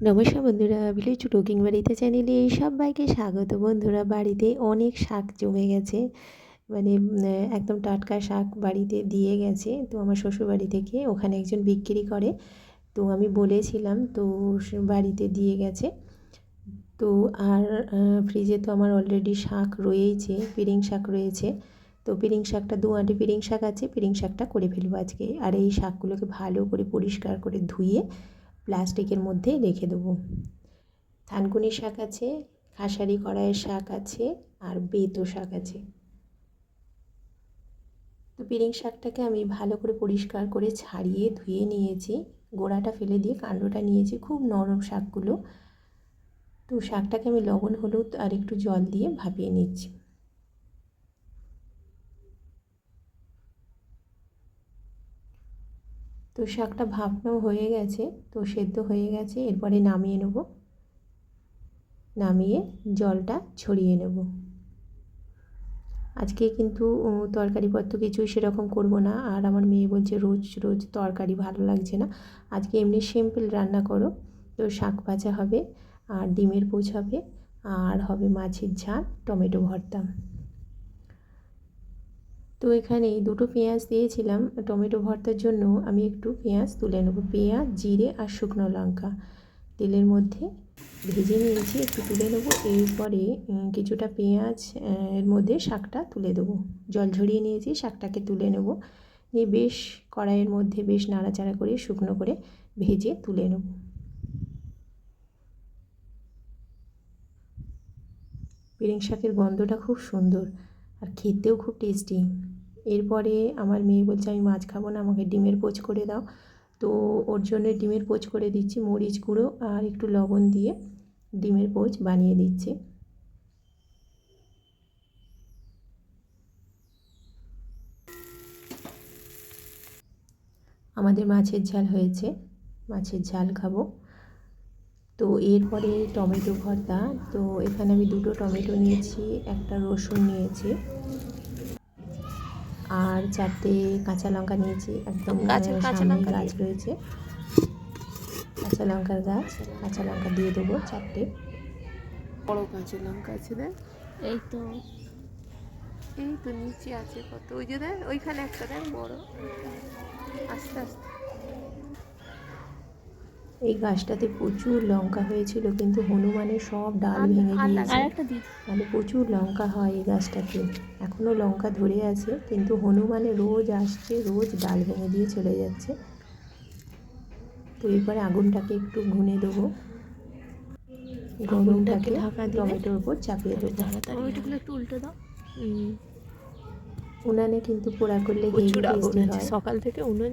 নমস্কার বন্ধুরা ভিলেজ টুকিং বাড়িতে চ্যানেলে এই সব বাইকে স্বাগত। বন্ধুরা, বাড়িতে অনেক শাক জমে গেছে মানে একদম টাটকা শাক বাড়িতে দিয়ে গেছে। তো আমার শ্বশুর বাড়ি থেকে ওখানে একজন বিক্রি করে। তো আমি বলেছিলাম, তো বাড়িতে দিয়ে গেছে। তো আর ফ্রিজে তো আমার অলরেডি শাক রয়েইছে পিরিং শাক রয়েছে। তো পিরিং শাকটা, দু আঁটি পিরিং শাক আছে পিরিং শাকটা করে ফেলব আজকে। আর এই শাকগুলোকে ভালো করে পরিষ্কার করে ধুয়ে প্লাস্টিকের মধ্যে রেখে দেবো। থানকুনি শাক আছে, খাসারি কড়াইয়ের শাক আছে, আর বেতো শাক আছে। তো পিরিং শাকটাকে আমি ভালো করে পরিষ্কার করে ছাড়িয়ে ধুয়ে নিয়েছি। গোড়াটা ফেলে দিয়ে কাণ্ডটা নিয়েছি খুব নরম শাকগুলো। তো শাকটাকে আমি লবণ, হলুদ আর একটু জল দিয়ে ভাপিয়ে নিচ্ছি। তো শাকটা ভাপনাও হয়ে গেছে, তো সেদ্ধ হয়ে গেছে, এরপরে নামিয়ে নেব। নামিয়ে জলটা ছড়িয়ে নেব। আজকে কিন্তু তরকারিপত্র কিছুই সেরকম করব না, আর আমার মেয়ে বলছে রোজ রোজ তরকারি ভালো লাগছে না। আজকে এমনি সিম্পল রান্না করো, তো শাক ভাজা হবে, আর ডিমের পোচ হবে, আর হবে মাছের ঝাল, টমেটো ভর্তা। তো এখানে দুটো পেঁয়াজ দিয়েছিলাম। টমেটো ভর্তার জন্য আমি একটু পেঁয়াজ তুলে নেব। পেঁয়াজ, জিরে আর শুকনো লঙ্কা। তেলের মধ্যে ভেজে নিয়েছি, একটু তুলে নেব। এরপরে কিছুটা পেঁয়াজ এর মধ্যে শাকটা তুলে দেবো। জল ঝরিয়ে নিয়েছি, শাকটাকে তুলে নেব। নিয়ে বেশ কড়াইয়ের মধ্যে বেশ নাড়াচাড়া করে, শুকনো করে ভেজে তুলে নেব। পেরেং শাকের গন্ধটা খুব সুন্দর। আর খেতেও খুব টেস্টি এরপরে আমার মেয়ে বলছে, আমি মাছ খাব না, আমাকে ডিমের পোচ করে দাও। তো ওর জন্য ডিমের পোচ করে দিচ্ছি, মরিচ গুঁড়ো আর একটু লবণ দিয়ে ডিমের পোচ বানিয়ে দিচ্ছি। আমাদের মাছের ঝাল হয়েছে, মাছের ঝাল খাব। তো এরপরে টমেটো ভর্তা। তো এখানে আমি দুটো টমেটো নিয়েছি একটা রসুন নিয়েছি আর চারটে কাঁচা লঙ্কা নিয়েছি একদম সামনে গাছ রয়েছে। কাঁচা লঙ্কার গাছ কাঁচা লঙ্কা দিয়ে দেবো চারটে। বড় কাঁচা লঙ্কা আছে দেখ। এই তো। এই তো নিচে আছে কত। ওই যে দেখ ওইখানে একটা দেখ বড়। আস্তে আস্তে। এই গাছটাতে প্রচুর লঙ্কা হয়েছিল কিন্তু হনুমানের সব ডাল ভেঙে দিয়েছে। মানে প্রচুর লঙ্কা হয় এই গাছটাতে। এখনও লঙ্কা ধরে আছে কিন্তু হনুমানে রোজ আসছে রোজ ডাল ভেঙে দিয়ে চলে যাচ্ছে। তো এরপরে আগুনটাকে একটু ঘুনে দেবো। গরমটাকে ঢাকা টমেটোর উপর চাপিয়ে দেবো। টমেটোগুলো একটু উল্টে দাও। উনানে কিন্তু পোড়া করলে হেভি টেস্টি হয়। সকাল থেকে উনুন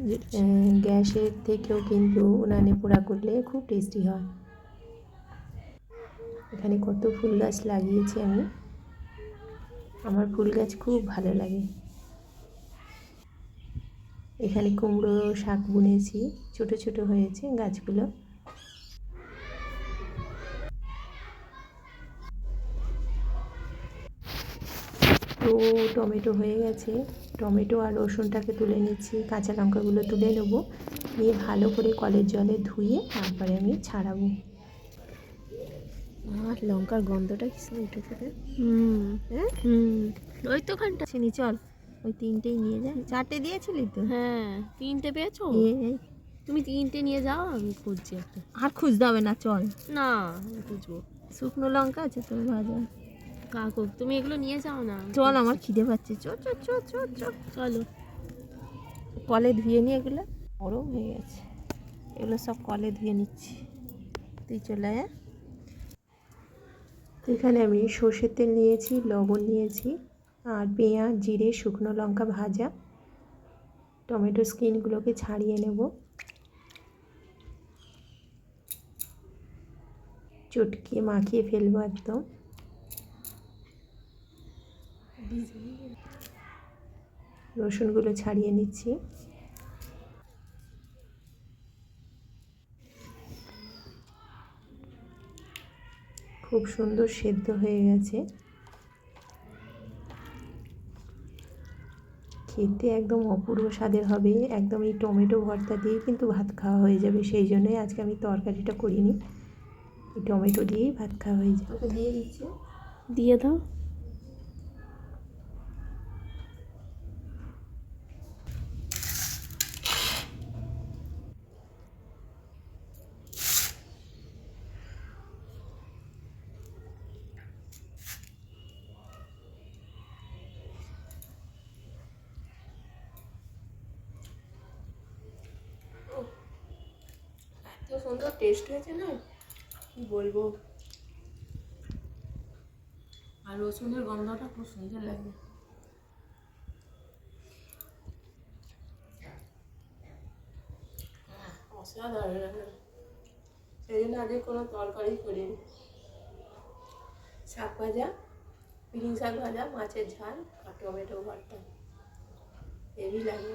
গ্যাসের থেকেও কিন্তু উনানে পোড়া করলে খুব টেস্টি হয়। এখানে কত ফুল গাছ লাগিয়েছি আমি। আমার ফুল গাছ খুব ভালো লাগে। এখানে কুমড়ো শাক বুনেছি ছোট ছোট হয়েছে গাছগুলো। তো টমেটো হয়ে গেছে। টমেটো আর রসুনটাকে তুলে নিচ্ছি। কাঁচা লঙ্কাগুলো তুলে নেব। নিয়ে ভালো করে কলের জলে ধুয়ে তারপরে আমি ছাড়াবো। আর লঙ্কার গন্ধটা কি উঠেছে রে হুম। হ্যাঁ? হুম। ওই তো ওখানটা চিনি চল। ওই তিনটেই নিয়ে যা চারটে দিয়েছিলি তো? হ্যাঁ। তিনটে পেয়েছ? তুমি তিনটে নিয়ে যাও আমি খুঁজছি একটা। আর খুঁজতে হবে না চল। না খুঁজবো। শুকনো লঙ্কা আছে তোর ভাজা। কাকু তুমি এগুলো নিয়ে যাও না। চল আমার খিদে পাচ্ছে। চ চ চ চ চ চলো। কলে ধুয়ে নিয়ে এগুলো। গরম হয়ে গেছে। এগুলো সব কলে ধুয়ে নিচ্ছি। তুই চলে আয়। এখানে আমি সর্ষের তেল নিয়েছি লবণ নিয়েছি আর পেঁয়াজ জিরে শুকনো লঙ্কা ভাজা। টমেটো স্কিনগুলোকে ছাড়িয়ে নেব। চটকিয়ে মাখিয়ে ফেলব একদম। রসুনগুলো ছাড়িয়ে নিচ্ছি। খুব সুন্দর সেদ্ধ হয়ে গেছে। খেতে একদম অপূর্ব স্বাদের হবে। একদম এই টমেটো ভর্তা দিয়ে কিন্তু ভাত খাওয়া হয়ে যাবে, সেই জন্যই আজকে আমি তরকারিটা করিনি। এই টমেটো দিয়েই ভাত খাওয়া হয়ে যাবে। দিয়ে দিচ্ছি। দিয়ে দাও। সুন্দর টেস্ট হয়েছে না? কি বলব? আর রসুনের গন্ধটা খুব সুন্দর লাগে। লাগে সেই জন্য আগে কোনো তরকারি করিনি। শাক ভাজা পিড়িং শাক ভাজা, মাছের ঝাল, আর টমেটো ভর্তা। হেভি লাগে।